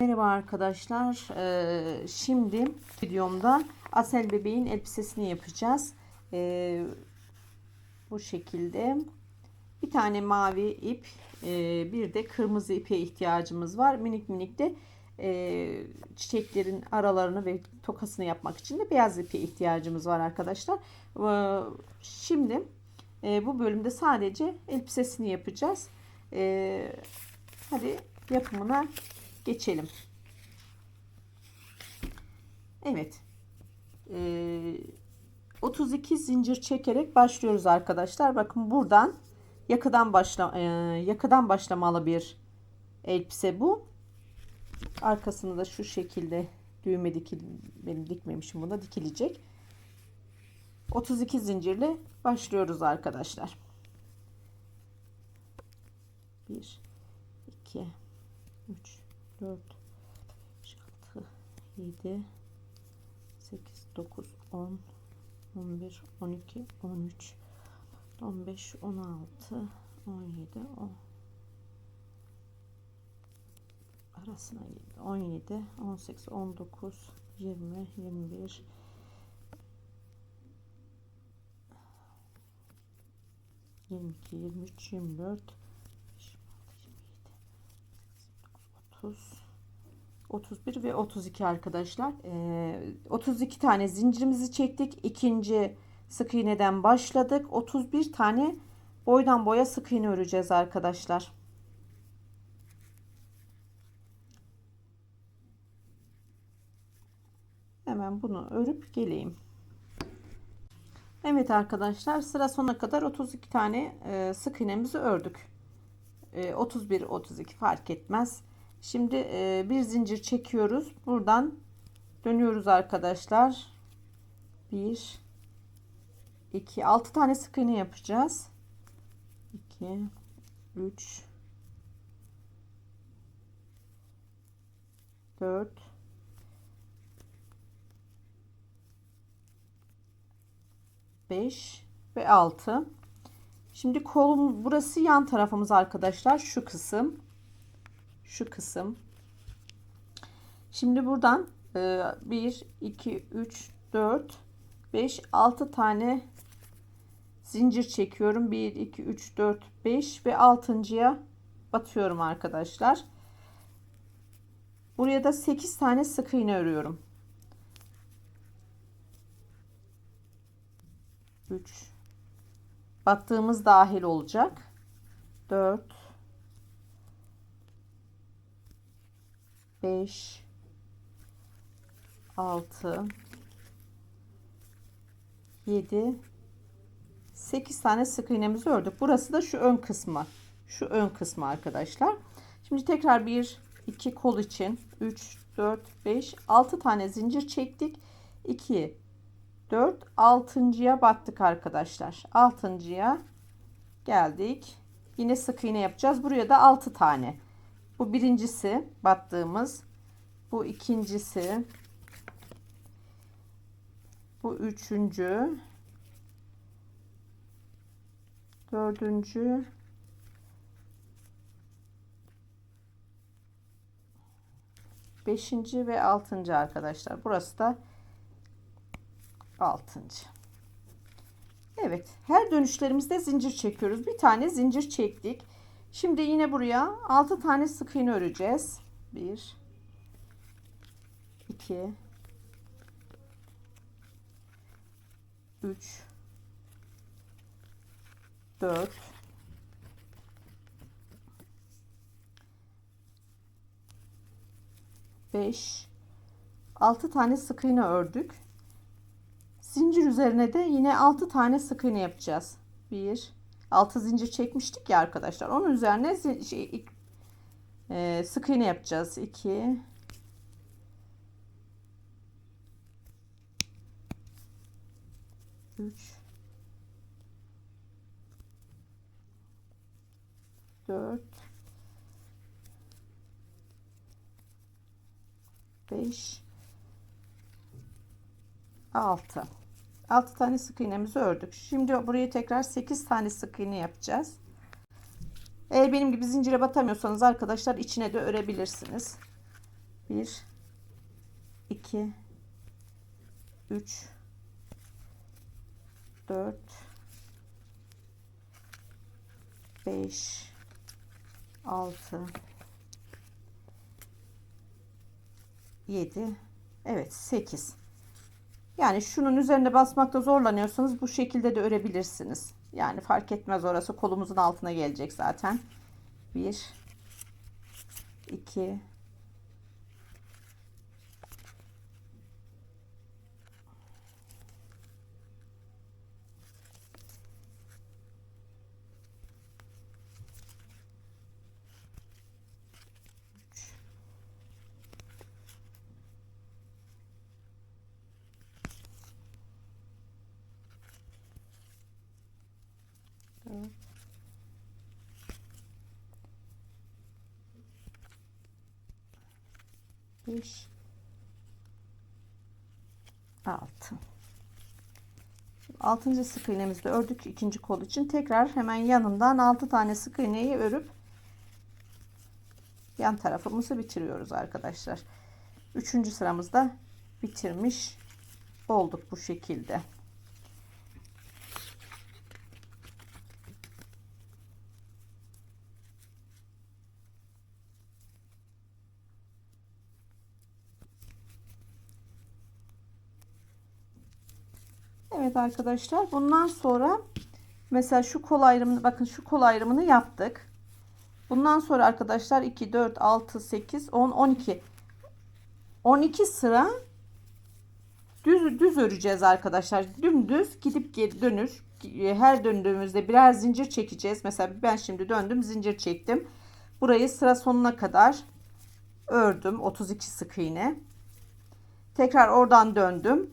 Merhaba arkadaşlar. Ee, şimdi videomda Asel bebeğin elbisesini yapacağız. Ee, bu şekilde bir tane mavi ip, e, bir de kırmızı ipe ihtiyacımız var. Minik minik de e, çiçeklerin aralarını ve tokasını yapmak için de beyaz ipe ihtiyacımız var arkadaşlar. Ee, şimdi e, bu bölümde sadece elbisesini yapacağız. Ee, hadi yapımına geçelim. Evet. Ee, 32 zincir çekerek başlıyoruz arkadaşlar. Bakın buradan yakadan başla e, yakadan başlamalı bir elbise bu. Arkasını da şu şekilde düğme dikil benim dikmemişim buna dikilecek. 32 zincirle başlıyoruz arkadaşlar. 1 2 3 4 5 6 7 8 9 10 11 12 13 15 16 17 10 arasına girdi. 17 18 19 20 21 22 23 24 30 31 ve 32 arkadaşlar. Ee, 32 tane zincirimizi çektik. İkinci sık iğneden başladık. 31 tane boydan boya sık iğne öreceğiz arkadaşlar. Hemen bunu örüp geleyim. Evet arkadaşlar sıra sona kadar 32 tane e, sık iğnemizi ördük. E, 31 32 fark etmez. Şimdi e, bir zincir çekiyoruz. Buradan dönüyoruz arkadaşlar. 1 2 6 tane sık iğne yapacağız. 2 3 4 5 ve 6. Şimdi kolum burası yan tarafımız arkadaşlar. Şu kısım şu kısım. Şimdi buradan 1, 2, 3, 4, 5, 6 tane zincir çekiyorum. 1, 2, 3, 4, 5 ve 6.ya batıyorum arkadaşlar. Buraya da 8 tane sık iğne örüyorum. 3 battığımız dahil olacak. 4 5 6 7 8 tane sık iğnemizi ördük. Burası da şu ön kısmı. Şu ön kısmı arkadaşlar. Şimdi tekrar bir iki kol için 3 4 5 6 tane zincir çektik. 2 4 altıncıya battık arkadaşlar. Altıncıya geldik. Yine sık iğne yapacağız. Buraya da 6 tane. Bu birincisi battığımız. Bu ikincisi. Bu üçüncü. Dördüncü. Beşinci ve altıncı arkadaşlar. Burası da altıncı. Evet. Her dönüşlerimizde zincir çekiyoruz. Bir tane zincir çektik. Şimdi yine buraya 6 tane sık iğne öreceğiz. 1 2 3 4 5 6 tane sık iğne ördük. Zincir üzerine de yine 6 tane sık iğne yapacağız. 1 6 zincir çekmiştik ya arkadaşlar. Onun üzerine şey, e, sık iğne yapacağız. 2 3 4 5 6 6 tane sık iğnemizi ördük. Şimdi buraya tekrar 8 tane sık iğne yapacağız. Eğer benim gibi zincire batamıyorsanız arkadaşlar içine de örebilirsiniz. 1 2 3 4 5 6 7 Evet 8 yani şunun üzerine basmakta zorlanıyorsanız bu şekilde de örebilirsiniz. Yani fark etmez orası kolumuzun altına gelecek zaten. 1 2 5 6 6. sık iğnemizde ördük ikinci kol için tekrar hemen yanından 6 tane sık iğneyi örüp yan tarafımızı bitiriyoruz arkadaşlar. Üçüncü sıramızda bitirmiş olduk bu şekilde. Evet arkadaşlar bundan sonra mesela şu kol ayrımını bakın şu kol ayrımını yaptık. Bundan sonra arkadaşlar 2 4 6 8 10 12 12 sıra düz düz öreceğiz arkadaşlar. Dümdüz gidip geri dönür. Her döndüğümüzde birer zincir çekeceğiz. Mesela ben şimdi döndüm, zincir çektim. Burayı sıra sonuna kadar ördüm. 32 sık iğne. Tekrar oradan döndüm.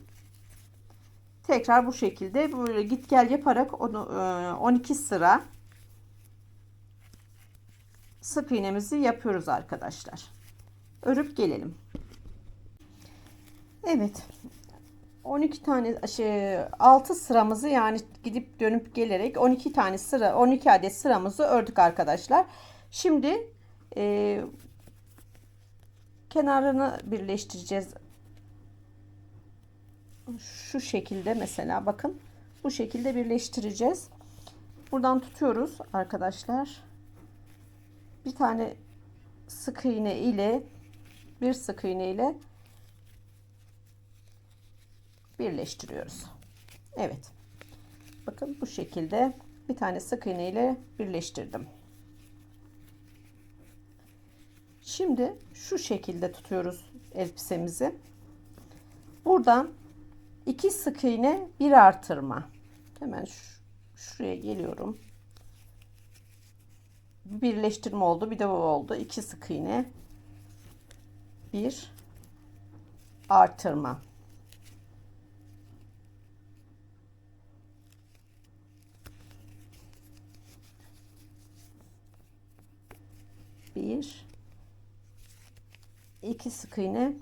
Tekrar bu şekilde böyle git gel yaparak onu 12 sıra sık iğnemizi yapıyoruz arkadaşlar. Örüp gelelim. Evet. 12 tane şey 6 sıramızı yani gidip dönüp gelerek 12 tane sıra 12 adet sıramızı ördük arkadaşlar. Şimdi e, kenarını birleştireceğiz şu şekilde mesela bakın bu şekilde birleştireceğiz. Buradan tutuyoruz arkadaşlar. Bir tane sık iğne ile bir sık iğne ile birleştiriyoruz. Evet. Bakın bu şekilde bir tane sık iğne ile birleştirdim. Şimdi şu şekilde tutuyoruz elbisemizi. Buradan 2 sık iğne bir artırma. Hemen şu, şuraya geliyorum. Birleştirme oldu. Bir de bu oldu. 2 sık iğne. Bir artırma. Bir iki sık iğne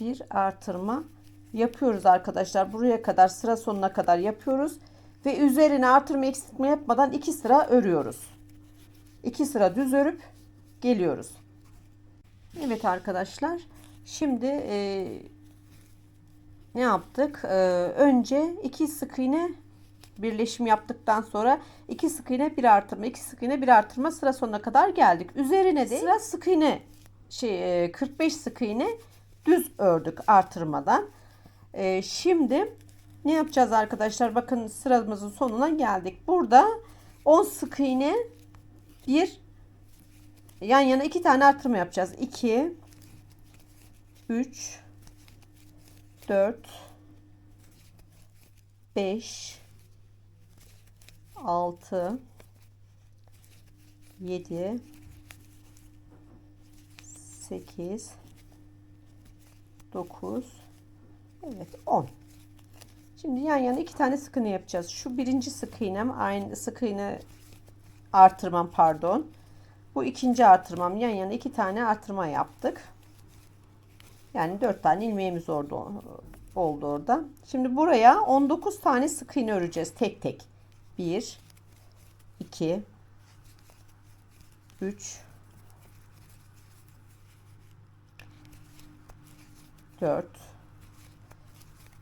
bir artırma yapıyoruz arkadaşlar. Buraya kadar sıra sonuna kadar yapıyoruz. Ve üzerine artırma eksiltme yapmadan iki sıra örüyoruz. İki sıra düz örüp geliyoruz. Evet arkadaşlar. Şimdi e, ne yaptık? E, önce iki sık iğne birleşim yaptıktan sonra iki sık iğne bir artırma, iki sık iğne bir artırma sıra sonuna kadar geldik. Üzerine de sıra sık iğne şey 45 sık iğne düz ördük artırmadan. Ee, şimdi ne yapacağız arkadaşlar? Bakın sıramızın sonuna geldik. Burada 10 sık iğne bir yan yana iki tane artırma yapacağız. 2 3 4 5 6 7 8 9 Evet 10. Şimdi yan yana iki tane sık iğne yapacağız. Şu birinci sık iğnem aynı sık iğne artırmam pardon. Bu ikinci artırmam yan yana iki tane artırma yaptık. Yani dört tane ilmeğimiz oldu, oldu orada. Şimdi buraya 19 tane sık iğne öreceğiz tek tek. 1 2 3 4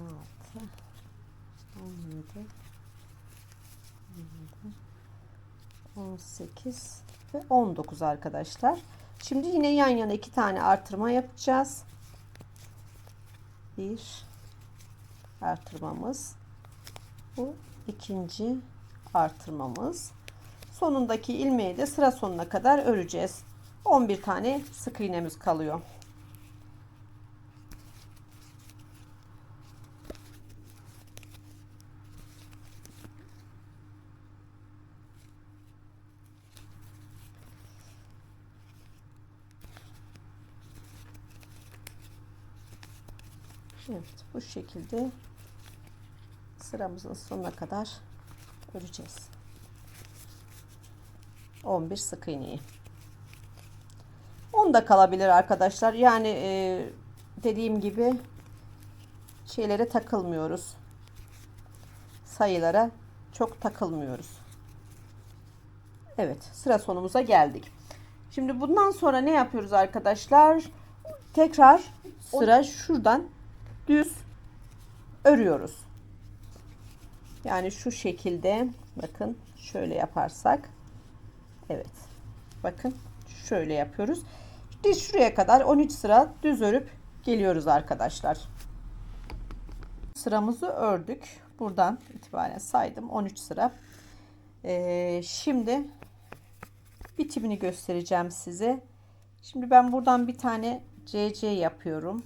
16 17 18 ve 19 arkadaşlar. Şimdi yine yan yana iki tane artırma yapacağız. Bir artırmamız. Bu ikinci artırmamız. Sonundaki ilmeği de sıra sonuna kadar öreceğiz. 11 tane sık iğnemiz kalıyor. Evet bu şekilde sıramızın sonuna kadar öreceğiz. 11 sık iğneyi. 10 da kalabilir arkadaşlar. Yani e, dediğim gibi şeylere takılmıyoruz. Sayılara çok takılmıyoruz. Evet sıra sonumuza geldik. Şimdi bundan sonra ne yapıyoruz arkadaşlar? Tekrar sıra şuradan düz örüyoruz. Yani şu şekilde bakın şöyle yaparsak evet bakın şöyle yapıyoruz. İşte şuraya kadar 13 sıra düz örüp geliyoruz arkadaşlar. Sıramızı ördük. Buradan itibaren saydım 13 sıra. Ee, şimdi bitimini göstereceğim size. Şimdi ben buradan bir tane CC yapıyorum.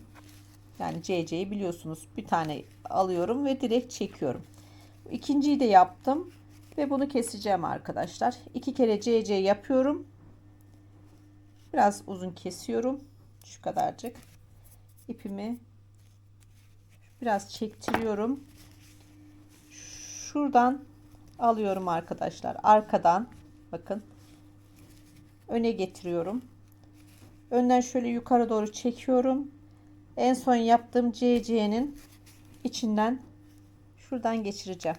Yani CC'yi biliyorsunuz. Bir tane alıyorum ve direkt çekiyorum. İkinciyi de yaptım. Ve bunu keseceğim arkadaşlar. İki kere CC yapıyorum. Biraz uzun kesiyorum. Şu kadarcık. İpimi biraz çektiriyorum. Şuradan alıyorum arkadaşlar. Arkadan bakın. Öne getiriyorum. Önden şöyle yukarı doğru çekiyorum. En son yaptığım CC'nin içinden şuradan geçireceğim.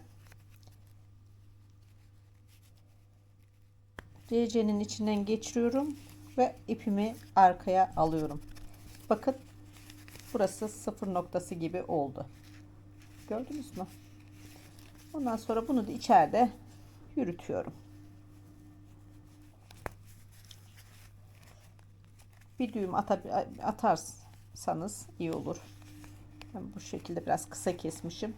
CC'nin içinden geçiriyorum ve ipimi arkaya alıyorum. Bakın burası sıfır noktası gibi oldu. Gördünüz mü? Ondan sonra bunu da içeride yürütüyorum. Bir düğüm atarsanız iyi olur. Ben bu şekilde biraz kısa kesmişim.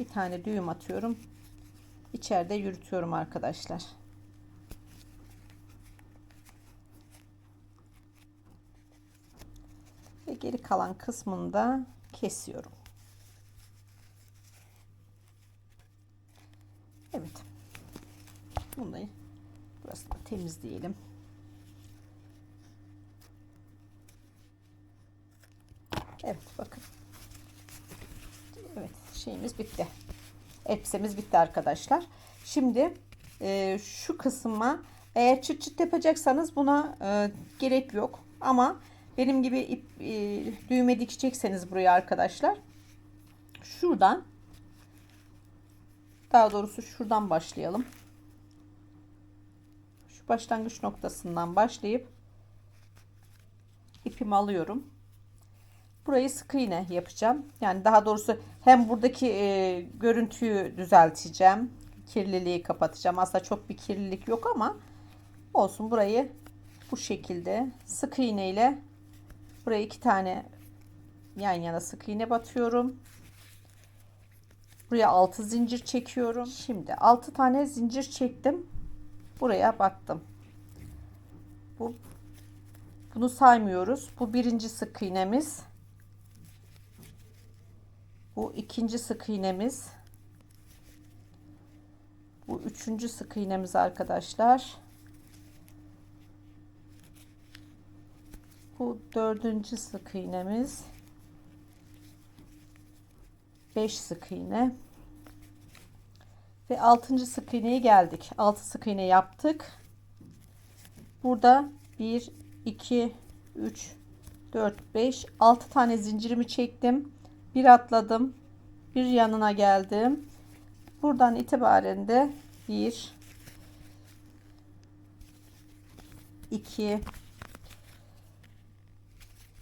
Bir tane düğüm atıyorum. İçeride yürütüyorum arkadaşlar. Ve geri kalan kısmını da kesiyorum. Evet. Bunu burasını temizleyelim. Evet bakın. Evet şeyimiz bitti. Elbisemiz bitti arkadaşlar. Şimdi e, şu kısma eğer çıt çıt yapacaksanız buna e, gerek yok. Ama benim gibi ip, e, düğme dikecekseniz buraya arkadaşlar. Şuradan daha doğrusu şuradan başlayalım. Şu başlangıç noktasından başlayıp ipimi alıyorum. Burayı sık iğne yapacağım. Yani daha doğrusu hem buradaki e, görüntüyü düzelteceğim. Kirliliği kapatacağım. Aslında çok bir kirlilik yok ama olsun burayı bu şekilde sık iğne ile buraya iki tane yan yana sık iğne batıyorum. Buraya 6 zincir çekiyorum. Şimdi 6 tane zincir çektim. Buraya battım. Bu bunu saymıyoruz. Bu birinci sık iğnemiz. Bu ikinci sık iğnemiz. Bu üçüncü sık iğnemiz arkadaşlar. Bu dördüncü sık iğnemiz. Beş sık iğne. Ve altıncı sık iğneye geldik. Altı sık iğne yaptık. Burada bir iki üç dört beş altı tane zincirimi çektim. Bir atladım. Bir yanına geldim. Buradan itibaren de 1 2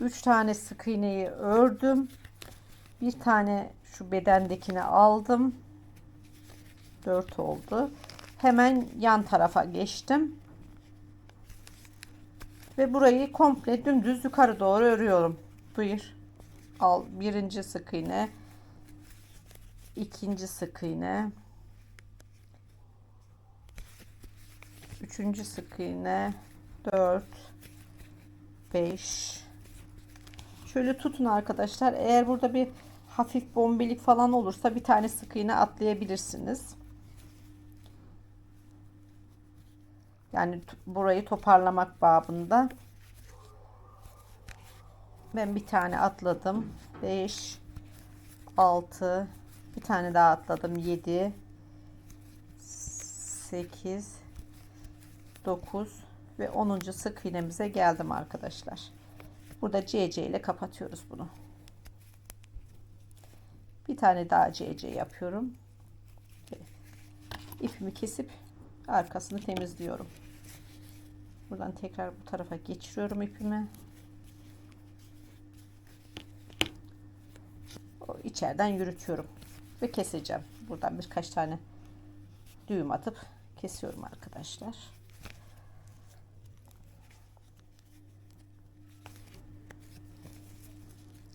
3 tane sık iğneyi ördüm. Bir tane şu bedendekini aldım. 4 oldu. Hemen yan tarafa geçtim. Ve burayı komple dümdüz yukarı doğru örüyorum. Buyur. Al birinci sık iğne. ikinci sık iğne. Üçüncü sık iğne. 4 5 Şöyle tutun arkadaşlar. Eğer burada bir hafif bombelik falan olursa bir tane sık iğne atlayabilirsiniz. Yani burayı toparlamak babında. Ben bir tane atladım. 5 6 bir tane daha atladım. 7 8 9 ve 10. sık iğnemize geldim arkadaşlar. Burada CC ile kapatıyoruz bunu. Bir tane daha CC yapıyorum. İpimi kesip arkasını temizliyorum. Buradan tekrar bu tarafa geçiriyorum ipimi. İçeriden yürütüyorum ve keseceğim. Buradan birkaç tane düğüm atıp kesiyorum arkadaşlar.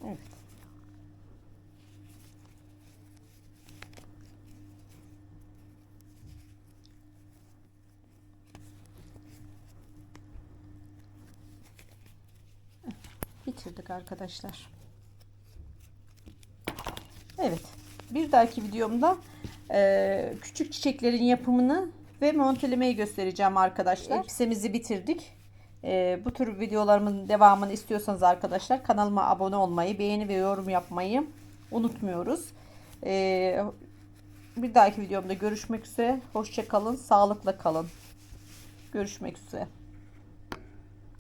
Evet. Bitirdik arkadaşlar. Evet. Bir dahaki videomda e, küçük çiçeklerin yapımını ve montelemeyi göstereceğim arkadaşlar. Elbisemizi bitirdik. E, bu tür videolarımın devamını istiyorsanız arkadaşlar kanalıma abone olmayı, beğeni ve yorum yapmayı unutmuyoruz. E, bir dahaki videomda görüşmek üzere. Hoşçakalın, sağlıkla kalın. Görüşmek üzere.